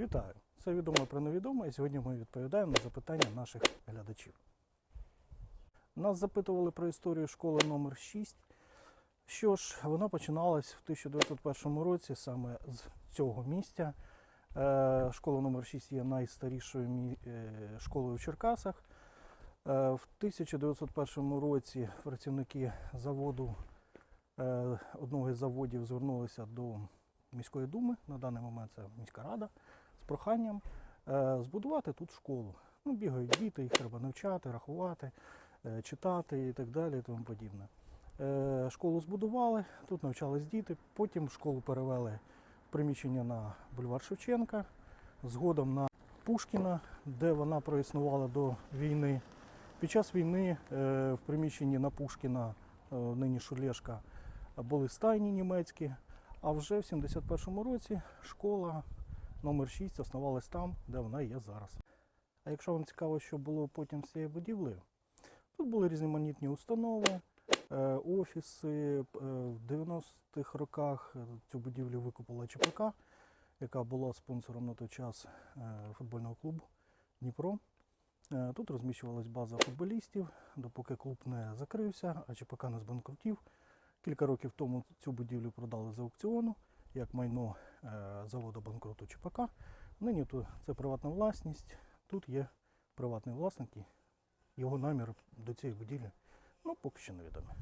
Вітаю! Це відомо про невідоме, і сьогодні ми відповідаємо на запитання наших глядачів. Нас запитували про історію школи номер 6 Що ж, вона починалась в 1901 році саме з цього місця. Е, Школа номер 6 є найстарішою е, школою в Черкасах. Е, В 1901 році працівники заводу, одного із заводів звернулися до міської думи, на даний момент це міська рада, проханням е, збудувати тут школу. Ну, бігають діти, їх треба навчати, рахувати, е, читати і так далі і тому подібне. Е, Школу збудували, тут навчались діти, потім школу перевели в приміщення на бульвар Шевченка, згодом на Пушкіна, де вона проіснувала до війни. Під час війни в приміщенні на Пушкіна, нині Шулешка, були стайні німецькі, а вже в 71-му році школа номер 6 основалась там, де вона є зараз. А якщо вам цікаво, що було потім з цією будівлею, тут були різноманітні установи, е, офіси. Е, В 90-х роках е, цю будівлю викупила ЧПК, яка була спонсором на той час футбольного клубу Дніпро. Тут розміщувалась база футболістів, допоки клуб не закрився, а ЧПК не збанкрутів. Кілька років тому цю будівлю продали за аукціону як майно заводу банкруту ЧПК. Нині то це приватна власність. Тут є приватний власник і його намір до цієї будівлі ну, поки що невідомий.